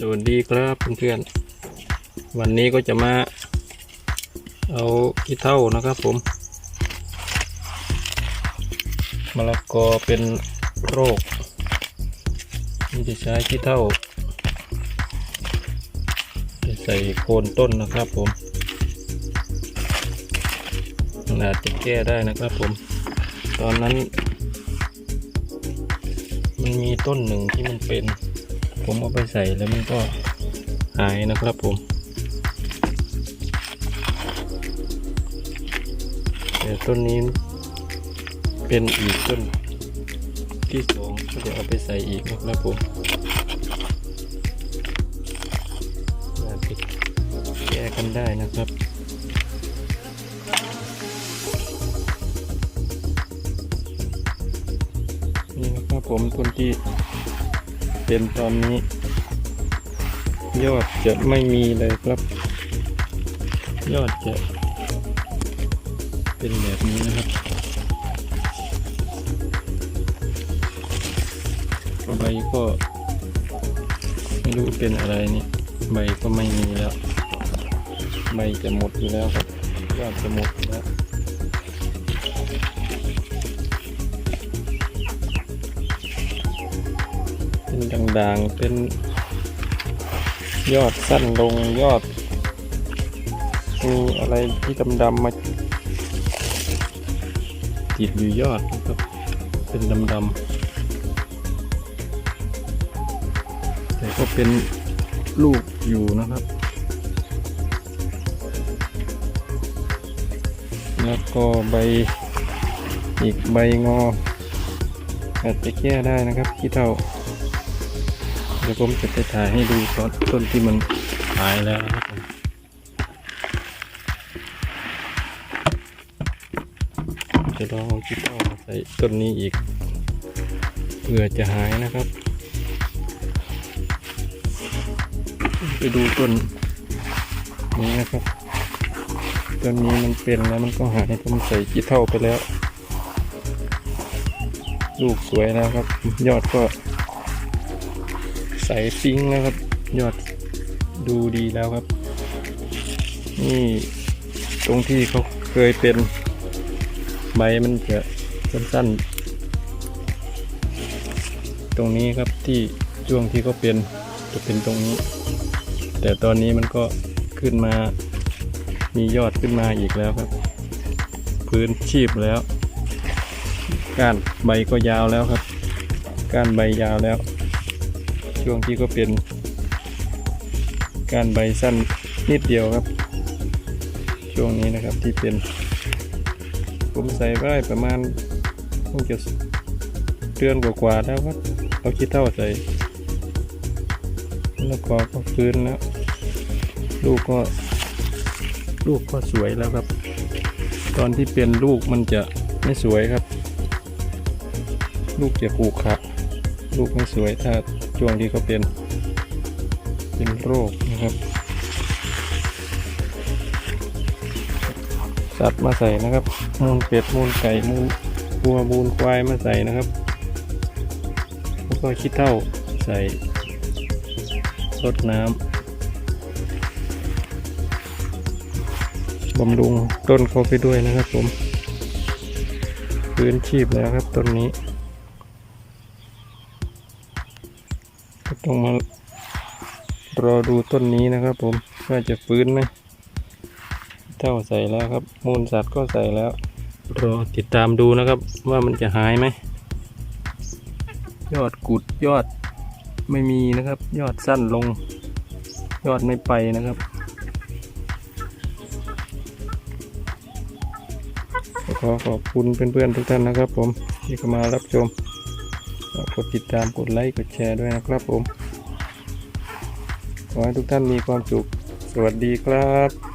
สวัสดีครับเพื่อนๆ วันนี้ก็จะมา เอาขี้เท่านะครับผมมะละกอเป็นโรคนี่จะใช้ขี้เท่าจะใส่โคนต้นนะครับผมมันอาจจะแก้ได้นะครับผม ตอนนั้น มันมีต้นหนึ่งที่มันเป็น ผมเอาไปใส่แล้วมันก็หายนะครับผมแต่ต้นนี้เป็นอีกต้นที่สองก็จะเอาไปใส่อีกนะครับผมแก้กันได้นะครับนี่นะครับผมต้นที่ เป็นตอนนี้ ยอดจะไม่มีเลยครับ ยอดจะ เป็นแบบนี้นะครับใบก็ ไม่รู้เป็นอะไรนี่ใบก็ไม่มีแล้ว ใบจะหมดอยู่แล้วครับ ยอดจะหมดอยู่แล้ว เป็นด่างๆ เป็นยอดสั้นลงยอดมีอะไรที่ดำๆมาติดอยู่ยอดนะครับ เป็นดำๆแต่ก็เป็นลูกอยู่นะครับ แล้วก็ใบอีกใบงออาจจะแก้ได้นะครับขี้เท่า เดี๋ยวผมจะไปถ่ายให้ดูตอนต้นที่มันหายแล้วครับผมจะลองเอาขี้เท่ามาใส่ต้นนี้อีกเผื่อจะหายนะครับ ไปดูต้นนี้นะครับต้นนี้มันเป็นแล้วมันก็หายผมใส่ขี้เท่าไปแล้ว ลูกสวยแล้วครับ ยอดก็ ใสปิ้งแล้วครับยอดดูดีแล้วครับ นี่ตรงที่เขาเคยเป็นใบมันจะสั้นๆ ตรงนี้ครับที่ช่วงที่เขาเป็นจะเป็นตรงนี้ แต่ตอนนี้มันก็ขึ้นมามียอดขึ้นมาอีกแล้วครับ พื้นชีพแล้ว ก้านใบก็ยาวแล้วครับ ก้านใบยาวแล้ว ช่วงที่ก็เป็นการใบสั้นนิดเดียวครับ ช่วงนี้นะครับที่เป็น ผมใส่ไว้ประมาณคงจะเดือนกว่าๆแล้วครับเอาคิดเท่าใส่แล้วก็ก็ฟื้นแล้ว ลูกก็ลูกก็สวยแล้วครับ ตอนที่เป็นลูกมันจะไม่สวยครับ ลูกจะขูขระ ลูกไม่สวยถ้าช่วงที่เขาเป็น เป็นโรคนะครับ สัตว์มาใส่นะครับมูลเป็ดมูลไก่มูลวัวมูลควายมาใส่นะครับแล้วก็ขี้เท่าใส่รดน้ำบำรุงต้นเขาไปด้วยนะครับผม พื้นชีพแล้วครับต้นนี้ ต้องมารอดูต้นนี้นะครับผมว่าจะฟื้นไหมเท่าใส่แล้วครับ มูลสัตว์ก็ใส่แล้ว รอติดตามดูนะครับ ว่ามันจะหายไหม ยอดกุดยอดไม่มีนะครับ ยอดสั้นลง ยอดไม่ไปนะครับขอขอบคุณเพื่อนๆทุกท่านนะครับผมที่เข้ามารับชม กดติดตามกดไลค์กดแชร์ด้วยนะครับผม ขอให้ทุกท่านมีความสุข สวัสดีครับ